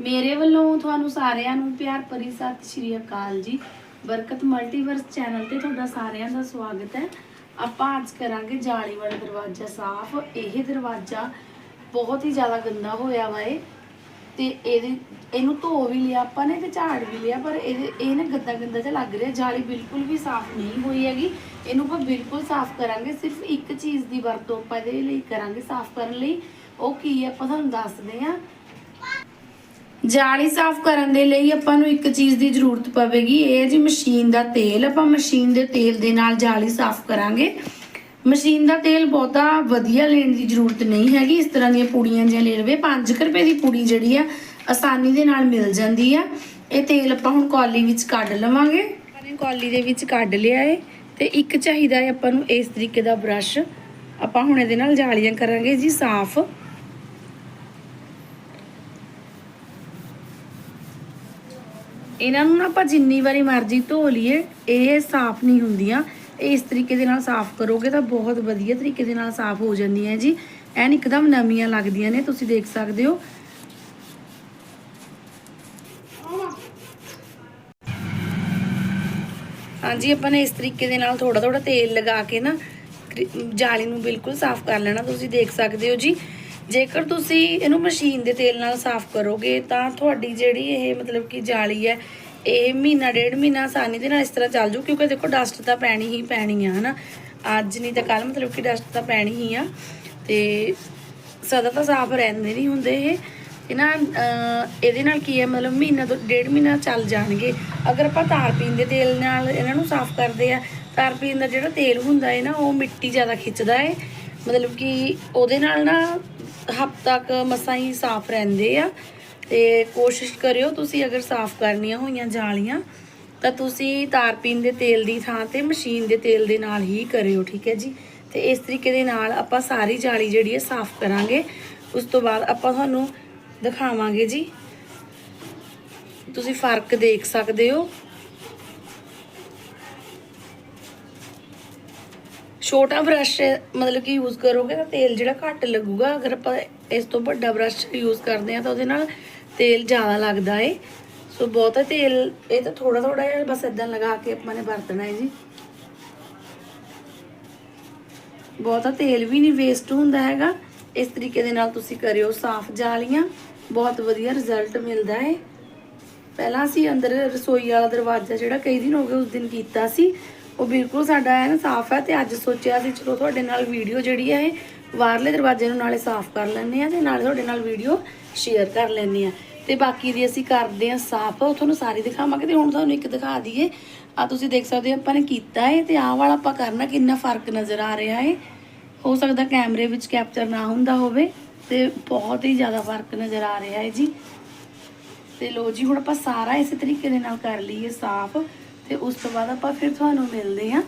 ਮੇਰੇ ਵੱਲੋਂ ਤੁਹਾਨੂੰ ਸਾਰਿਆਂ ਨੂੰ ਪਿਆਰ ਭਰੀ ਸਤਿ ਸ਼੍ਰੀ ਅਕਾਲ ਜੀ। ਬਰਕਤ ਮਲਟੀਵਰਸ ਚੈਨਲ ਤੇ ਤੁਹਾਡਾ ਸਾਰਿਆਂ ਦਾ ਸਵਾਗਤ ਹੈ। ਆਪਾਂ ਅੱਜ ਕਰਾਂਗੇ ਜਾਲੀ ਵਾਲਾ ਦਰਵਾਜ਼ਾ ਸਾਫ਼। ਇਹ ਦਰਵਾਜ਼ਾ ਬਹੁਤ ਹੀ ਜ਼ਿਆਦਾ ਗੰਦਾ ਹੋਇਆ ਵਾ ਇਹ। ਤੇ ਇਹਦੇ, ਇਹਨੂੰ ਧੋ ਵੀ ਲਿਆ, ਆਪਾਂ ਨੇ ਤੇ ਝਾੜ ਵੀ ਲਿਆ, ਪਰ ਇਹਦੇ, ਇਹ ਨਾ ਗੰਦਾ ਗੰਦਾ ਜਿਹਾ ਲੱਗ ਰਿਹਾ। ਜਾਲੀ ਬਿਲਕੁਲ ਵੀ ਸਾਫ਼ ਨਹੀਂ ਹੋਈ ਹੈਗੀ। ਇਹਨੂੰ ਆਪਾਂ ਬਿਲਕੁਲ ਸਾਫ਼ ਕਰਾਂਗੇ। ਸਿਰਫ ਇੱਕ ਚੀਜ਼ ਦੀ ਵਰਤੋਂ ਆਪਾਂ ਇਹਦੇ ਲਈ ਕਰਾਂਗੇ ਸਾਫ਼ ਕਰਨ ਲਈ। ਉਹ ਕੀ ਹੈ, ਆਪਾਂ ਤੁਹਾਨੂੰ ਦੱਸਦੇ ਹਾਂ। ਜਾਲੀ ਸਾਫ਼ ਕਰਨ ਦੇ ਲਈ ਆਪਾਂ ਨੂੰ ਇੱਕ ਚੀਜ਼ ਦੀ ਜ਼ਰੂਰਤ ਪਵੇਗੀ, ਇਹ ਹੈ ਜੀ ਮਸ਼ੀਨ ਦਾ ਤੇਲ। ਆਪਾਂ ਮਸ਼ੀਨ ਦੇ ਤੇਲ ਦੇ ਨਾਲ ਜਾਲੀ ਸਾਫ਼ ਕਰਾਂਗੇ। ਮਸ਼ੀਨ ਦਾ ਤੇਲ ਬਹੁਤਾ ਵਧੀਆ ਲੈਣ ਦੀ ਜ਼ਰੂਰਤ ਨਹੀਂ ਹੈਗੀ। ਇਸ ਤਰ੍ਹਾਂ ਦੀਆਂ ਪੂੜੀਆਂ ਜਿਹੀਆਂ ਲੈ ਲਵੇ 5 ਰੁਪਏ ਦੀ ਪੂੜੀ ਜਿਹੜੀ ਆ, ਆਸਾਨੀ ਦੇ ਨਾਲ ਮਿਲ ਜਾਂਦੀ ਆ। ਇਹ ਤੇਲ ਆਪਾਂ ਹੁਣ ਕੌਲੀ ਵਿੱਚ ਕੱਢ ਲਵਾਂਗੇ। ਆਪਾਂ ਨੇ ਕੌਲੀ ਦੇ ਵਿੱਚ ਕੱਢ ਲਿਆ ਏ ਤੇ ਇੱਕ ਚਾਹੀਦਾ ਹੈ ਆਪਾਂ ਨੂੰ ਇਸ ਤਰੀਕੇ ਦਾ ਬ੍ਰਸ਼। ਆਪਾਂ ਹੁਣ ਇਹਦੇ ਨਾਲ ਜਾਲੀਆਂ ਕਰਾਂਗੇ ਜੀ ਸਾਫ਼। ਇਹਨਾਂ ਨੂੰ ਨਾ ਆਪਾਂ ਜਿੰਨੀ ਵਾਰੀ ਮਰਜ਼ੀ ਧੋ ਲਈਏ, ਇਹ ਸਾਫ਼ ਨਹੀਂ ਹੁੰਦੀਆਂ। ਇਸ ਤਰੀਕੇ ਦੇ ਨਾਲ ਸਾਫ਼ ਕਰੋਗੇ ਤਾਂ ਬਹੁਤ ਵਧੀਆ ਤਰੀਕੇ ਦੇ ਨਾਲ ਸਾਫ਼ ਹੋ ਜਾਂਦੀਆਂ ਜੀ। ਐਨ ਇੱਕਦਮ ਨਵੀਆਂ ਲੱਗਦੀਆਂ ਨੇ, ਤੁਸੀਂ ਦੇਖ ਸਕਦੇ ਹੋ। ਹਾਂਜੀ, ਆਪਾਂ ਨੇ ਇਸ ਤਰੀਕੇ ਦੇ ਨਾਲ ਥੋੜਾ ਥੋੜਾ ਤੇਲ ਲਗਾ ਕੇ ਨਾ ਜਾਲੀ ਨੂੰ ਬਿਲਕੁਲ ਸਾਫ਼ ਕਰ ਲੈਣਾ, ਤੁਸੀਂ ਦੇਖ ਸਕਦੇ ਹੋ ਜੀ। ਜੇਕਰ ਤੁਸੀਂ ਇਹਨੂੰ ਮਸ਼ੀਨ ਦੇ ਤੇਲ ਨਾਲ ਸਾਫ਼ ਕਰੋਗੇ, ਤਾਂ ਤੁਹਾਡੀ ਜਿਹੜੀ ਇਹ ਮਤਲਬ ਕਿ ਜਾਲੀ ਹੈ, ਇਹ ਮਹੀਨਾ, ਡੇਢ ਮਹੀਨਾ ਆਸਾਨੀ ਦੇ ਨਾਲ ਇਸ ਤਰ੍ਹਾਂ ਚੱਲ ਜੂ, ਕਿਉਂਕਿ ਦੇਖੋ ਡਸਟ ਤਾਂ ਪੈਣੀ ਹੀ ਪੈਣੀ ਆ, ਹਨਾ? ਅੱਜ ਨਹੀਂ ਤਾਂ ਕੱਲ ਮਤਲਬ ਕਿ ਡਸਟ ਤਾਂ ਪੈਣੀ ਹੀ ਆ, ਤੇ ਸਦਾ ਤਾਂ ਸਾਫ਼ ਰਹਿੰਦੇ ਨਹੀਂ ਹੁੰਦੇ ਇਹ। ਤੇ ਨਾ ਇਹਦੇ ਨਾਲ ਕੀ ਹੈ, ਮਤਲਬ ਮਹੀਨਾ ਤੋਂ ਡੇਢ ਮਹੀਨਾ ਚੱਲ ਜਾਣਗੇ। ਅਗਰ ਆਪਾਂ ਤਾਰਪੀਨ ਦੇ ਤੇਲ ਨਾਲ ਇਹਨਾਂ ਨੂੰ ਸਾਫ਼ ਕਰਦੇ ਆ ਤਾਰਪੀਨ ਦਾ ਜਿਹੜਾ ਤੇਲ ਹੁੰਦਾ ਹੈ ਨਾ, ਉਹ ਮਿੱਟੀ ਜ਼ਿਆਦਾ ਖਿੱਚਦਾ ਹੈ। ਮਤਲਬ ਕਿ ਉਹਦੇ ਨਾਲ ਨਾ ਹਫ਼ਤਾ ਤੱਕ ਮਸਾਂ ਹੀ ਸਾਫ਼ ਰਹਿੰਦੇ ਆ। ਤੇ ਕੋਸ਼ਿਸ਼ ਕਰਿਓ ਤੁਸੀਂ ਅਗਰ ਸਾਫ਼ ਕਰਨੀਆਂ ਹੋਈਆਂ ਜਾਲੀਆਂ, ਤਾਂ ਤੁਸੀਂ ਤਾਰਪੀਨ ਦੇ ਤੇਲ ਦੀ ਥਾਂ ਤੇ ਮਸ਼ੀਨ ਦੇ ਤੇਲ ਦੇ ਨਾਲ ਹੀ ਕਰਿਓ, ਠੀਕ ਹੈ ਜੀ? ਤੇ ਇਸ ਤਰੀਕੇ ਦੇ ਨਾਲ ਆਪਾਂ ਸਾਰੀ ਜਾਲੀ ਜਿਹੜੀ ਹੈ ਸਾਫ਼ ਕਰਾਂਗੇ। ਉਸ ਤੋਂ ਬਾਅਦ ਆਪਾਂ ਤੁਹਾਨੂੰ ਦਿਖਾਵਾਂਗੇ ਜੀ। ਤੁਸੀਂ ਫ਼ਰਕ ਦੇਖ ਸਕਦੇ ਹੋ। ਛੋਟਾ ਬ੍ਰਸ਼ ਮਤਲਬ ਕਿ ਯੂਜ਼ ਕਰੋਗੇ ਤਾਂ ਤੇਲ ਜਿਹੜਾ ਘੱਟ ਲੱਗੂਗਾ। ਅਗਰ ਆਪਾਂ ਇਸ ਤੋਂ ਵੱਡਾ ਬ੍ਰਸ਼ ਯੂਜ਼ ਕਰਦੇ ਆ ਤਾਂ ਉਹਦੇ ਨਾਲ ਤੇਲ ਜ਼ਿਆਦਾ ਲੱਗਦਾ ਏ। ਸੋ ਬਹੁਤਾ ਤੇਲ। ਇਹ ਤਾਂ ਥੋੜਾ ਥੋੜਾ ਜਿਹਾ ਬਸ ਇਦਾਂ ਲਗਾ ਕੇ ਆਪਾਂ ਨੇ ਵਰਤਣਾ ਹੈ ਜੀ। ਬਹੁਤਾ ਤੇਲ ਵੀ ਨਹੀਂ ਵੇਸਟ ਹੁੰਦਾ ਹੈਗਾ। ਇਸ ਤਰੀਕੇ ਦੇ ਨਾਲ ਤੁਸੀਂ ਕਰਿਓ ਸਾਫ਼ ਜਾਲੀਆਂ। ਬਹੁਤ ਵਧੀਆ ਰਿਜ਼ਲਟ ਮਿਲਦਾ ਹੈ ਪਹਿਲਾਂ ਅਸੀਂ ਅੰਦਰ ਰਸੋਈ ਵਾਲਾ ਦਰਵਾਜ਼ਾ ਜਿਹੜਾ ਕਈ ਦਿਨ ਹੋ ਗਏ ਉਸ ਦਿਨ ਕੀਤਾ ਸੀ। ਉਹ ਬਿਲਕੁਲ ਸਾਡਾ ਹੈ ਨਾ ਸਾਫ਼ ਹੈ ਤੇ ਅੱਜ ਸੋਚਿਆ ਸੀ ਚਲੋ ਤੁਹਾਡੇ ਨਾਲ ਵੀਡੀਓ ਜਿਹੜੀ ਹੈ ਇਹ ਬਾਹਰਲੇ ਦਰਵਾਜ਼ੇ ਨੂੰ ਨਾਲੇ ਸਾਫ਼ ਕਰ ਲੈਂਦੇ ਆ ਤੇ ਨਾਲੇ ਤੁਹਾਡੇ ਨਾਲ ਵੀਡੀਓ ਸ਼ੇਅਰ ਕਰ ਲੈਂਦੇ ਆ ਤੇ ਬਾਕੀ ਦੀ ਅਸੀਂ ਕਰਦੇ ਆ ਸਾਫ਼, ਉਹ ਤੁਹਾਨੂੰ ਸਾਰੀ ਦਿਖਾਵਾਂਗੇ ਤੇ ਹੁਣ ਤੁਹਾਨੂੰ ਇੱਕ ਦਿਖਾ ਦਈਏ। ਆ ਤੁਸੀਂ ਦੇਖ ਸਕਦੇ ਹੋ ਆਪਾਂ ਨੇ ਕੀਤਾ ਹੈ ਤੇ ਆਹ ਵਾਲਾ ਆਪਾਂ ਕਰਨਾ ਕਿੰਨਾ ਫ਼ਰਕ ਨਜ਼ਰ ਆ ਰਿਹਾ ਹੈ ਹੋ ਸਕਦਾ ਕੈਮਰੇ ਵਿੱਚ ਕੈਪਚਰ ਨਾ ਹੁੰਦਾ ਹੋਵੇ ਤੇ ਬਹੁਤ ਹੀ ਜ਼ਿਆਦਾ ਫ਼ਰਕ ਨਜ਼ਰ ਆ ਰਿਹਾ ਹੈ ਜੀ। ਤੇ ਲੋ ਜੀ, ਹੁਣ ਆਪਾਂ ਸਾਰਾ ਇਸੇ ਤਰੀਕੇ ਦੇ ਨਾਲ ਕਰ ਲਈਏ ਸਾਫ਼। ਤੇ ਉਸ ਤੋਂ ਬਾਅਦ ਆਪਾਂ ਫਿਰ ਤੁਹਾਨੂੰ ਮਿਲਦੇ ਹਾਂ।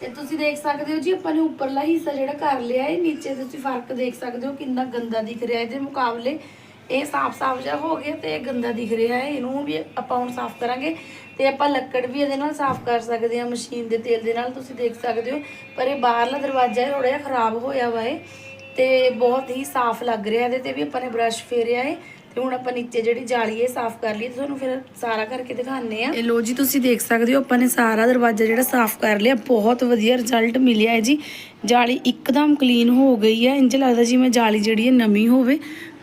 ਤੇ ਤੁਸੀਂ ਦੇਖ ਸਕਦੇ ਹੋ ਜੀ, ਆਪਾਂ ਨੇ ਉੱਪਰਲਾ ਹਿੱਸਾ ਜਿਹੜਾ ਕਰ ਲਿਆ ਹੈ, ਨੀਚੇ ਤੁਸੀਂ ਫ਼ਰਕ ਦੇਖ ਸਕਦੇ ਹੋ ਕਿੰਨਾ ਗੰਦਾ ਦਿਖ ਰਿਹਾ ਹੈ। ਇਹਦੇ ਮੁਕਾਬਲੇ ਇਹ ਸਾਫ਼-ਸਾਫ਼ ਜਿਹਾ ਹੋ ਗਿਆ ਤੇ ਇਹ ਗੰਦਾ ਦਿਖ ਰਿਹਾ ਹੈ। ਇਹਨੂੰ ਵੀ ਆਪਾਂ ਹੁਣ ਸਾਫ਼ ਕਰਾਂਗੇ ਤੇ ਆਪਾਂ ਲੱਕੜ ਵੀ ਇਹਦੇ ਨਾਲ ਸਾਫ਼ ਕਰ ਸਕਦੇ ਹਾਂ, ਮਸ਼ੀਨ ਦੇ ਤੇਲ ਦੇ ਨਾਲ ਤੁਸੀਂ ਦੇਖ ਸਕਦੇ ਹੋ। ਪਰ ਇਹ ਬਾਹਰਲਾ ਦਰਵਾਜ਼ਾ ਥੋੜਾ ਜਿਹਾ ਖਰਾਬ ਹੋਇਆ ਵਾ ਹੈ ਤੇ ਬਹੁਤ ਹੀ ਸਾਫ਼ ਲੱਗ ਰਿਹਾ ਇਹਦੇ ਤੇ ਵੀ ਆਪਾਂ ਨੇ ਬ੍ਰਸ਼ ਫੇਰਿਆ ਹੈ। ਤੇ ਹੁਣ ਆਪਾਂ ਨੀਚੇ ਜਿਹੜੀ ਜਾਲੀ ਹੈ ਸਾਫ਼ ਕਰ ਲਈ ਤੁਹਾਨੂੰ ਫਿਰ ਸਾਰਾ ਕਰਕੇ ਦਿਖਾਉਂਦੇ ਆ ਇਹ ਲੋ ਜੀ, ਤੁਸੀਂ ਦੇਖ ਸਕਦੇ ਹੋ, ਆਪਾਂ ਨੇ ਸਾਰਾ ਦਰਵਾਜ਼ਾ ਜਿਹੜਾ ਸਾਫ਼ ਕਰ ਲਿਆ। ਬਹੁਤ ਵਧੀਆ ਰਿਜ਼ਲਟ ਮਿਲਿਆ ਹੈ ਜੀ। ਜਾਲੀ ਇੱਕਦਮ ਕਲੀਨ ਹੋ ਗਈ ਹੈ। ਇੰਜ ਲੱਗਦਾ ਜਿਵੇਂ ਜਾਲੀ ਜਿਹੜੀ ਹੈ ਨਵੀਂ ਹੋਵੇ।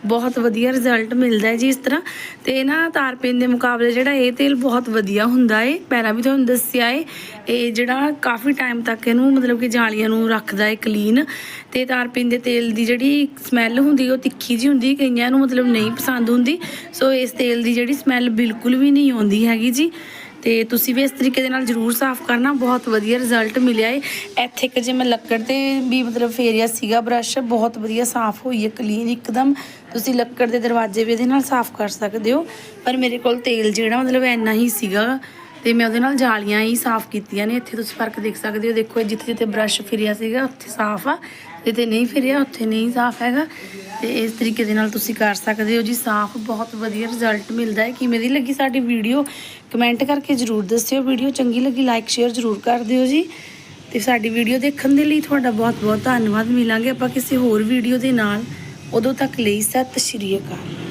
ਬਹੁਤ ਵਧੀਆ ਰਿਜ਼ਲਟ ਮਿਲਦਾ ਹੈ ਜੀ ਇਸ ਤਰ੍ਹਾਂ। ਤੇ ਨਾ ਤਾਰਪੀਨ ਦੇ ਮੁਕਾਬਲੇ ਜਿਹੜਾ ਇਹ ਤੇਲ ਬਹੁਤ ਵਧੀਆ ਹੁੰਦਾ ਏ ਪਹਿਲਾਂ ਵੀ ਤੁਹਾਨੂੰ ਦੱਸਿਆ ਏ ਇਹ ਜਿਹੜਾ ਕਾਫੀ ਟਾਈਮ ਤੱਕ ਇਹਨੂੰ ਮਤਲਬ ਕਿ ਜਾਲੀਆਂ ਨੂੰ ਰੱਖਦਾ ਏ ਕਲੀਨ ਤੇ ਤਾਰਪੀਨ ਦੇ ਤੇਲ ਦੀ ਜਿਹੜੀ ਸਮੈਲ ਹੁੰਦੀ, ਉਹ ਤਿੱਖੀ ਜੀ ਹੁੰਦੀ, ਕਈਆਂ ਨੂੰ ਮਤਲਬ ਨਹੀਂ ਪਸੰਦ ਹੁੰਦੀ। ਸੋ ਇਸ ਤੇਲ ਦੀ ਜਿਹੜੀ ਸਮੈਲ ਬਿਲਕੁਲ ਵੀ ਨਹੀਂ ਆਉਂਦੀ ਹੈਗੀ ਜੀ। ਤੇ ਤੁਸੀਂ ਵੀ ਇਸ ਤਰੀਕੇ ਦੇ ਨਾਲ ਜ਼ਰੂਰ ਸਾਫ਼ ਕਰਨਾ, ਬਹੁਤ ਵਧੀਆ ਰਿਜ਼ਲਟ ਮਿਲਿਆ ਏ। ਇੱਥੇ ਇੱਕ ਜੇ ਮੈਂ ਲੱਕੜ ਤੇ ਵੀ ਮਤਲਬ ਫੇਰਿਆ ਸੀਗਾ ਬ੍ਰਸ਼ ਬਹੁਤ ਵਧੀਆ ਸਾਫ਼ ਹੋਈ ਹੈ ਕਲੀਨ ਇੱਕਦਮ। ਤੁਸੀਂ ਲੱਕੜ ਦੇ ਦਰਵਾਜ਼ੇ ਵੀ ਇਹਦੇ ਨਾਲ ਸਾਫ਼ ਕਰ ਸਕਦੇ ਹੋ। ਪਰ ਮੇਰੇ ਕੋਲ ਤੇਲ ਜਿਹੜਾ ਮਤਲਬ ਇੰਨਾ ਹੀ ਸੀਗਾ ਤੇ ਮੈਂ ਉਹਦੇ ਨਾਲ ਜਾਲੀਆਂ ਹੀ ਸਾਫ਼ ਕੀਤੀਆਂ ਨੇ। ਇੱਥੇ ਤੁਸੀਂ ਫ਼ਰਕ ਦੇਖ ਸਕਦੇ ਹੋ। ਦੇਖੋ ਜਿੱਥੇ ਜਿੱਥੇ ਬ੍ਰਸ਼ ਫਿਰਿਆ ਸੀਗਾ, ਉੱਥੇ ਸਾਫ਼ ਆ। ਜਿੱਥੇ ਨਹੀਂ ਫਿਰਿਆ, ਉੱਥੇ ਨਹੀਂ ਸਾਫ਼ ਹੈਗਾ। ਤੇ ਇਸ ਤਰੀਕੇ ਦੇ ਨਾਲ ਤੁਸੀਂ ਕਰ ਸਕਦੇ ਹੋ ਜੀ। ਸਾਫ਼ ਬਹੁਤ ਵਧੀਆ ਰਿਜ਼ਲਟ ਮਿਲਦਾ ਹੈ। ਕਿਵੇਂ ਦੀ ਲੱਗੀ ਸਾਡੀ ਵੀਡੀਓ? ਕਮੈਂਟ ਕਰਕੇ ਜਰੂਰ ਦੱਸਿਓ ਵੀਡੀਓ। ਚੰਗੀ ਲੱਗੀ ਲਾਈਕ ਸ਼ੇਅਰ ਜਰੂਰ ਕਰ ਦਿਓ ਜੀ। ਤੇ ਸਾਡੀ ਵੀਡੀਓ ਦੇਖਣ ਦੇ ਲਈ ਤੁਹਾਡਾ ਬਹੁਤ ਬਹੁਤ ਧੰਨਵਾਦ। ਮਿਲਾਂਗੇ ਆਪਾਂ ਕਿਸੇ ਹੋਰ ਵੀਡੀਓ ਦੇ ਨਾਲ। ਉਦੋਂ ਤੱਕ ਲਈ ਸਤਿ ਸ਼੍ਰੀ ਅਕਾਲ।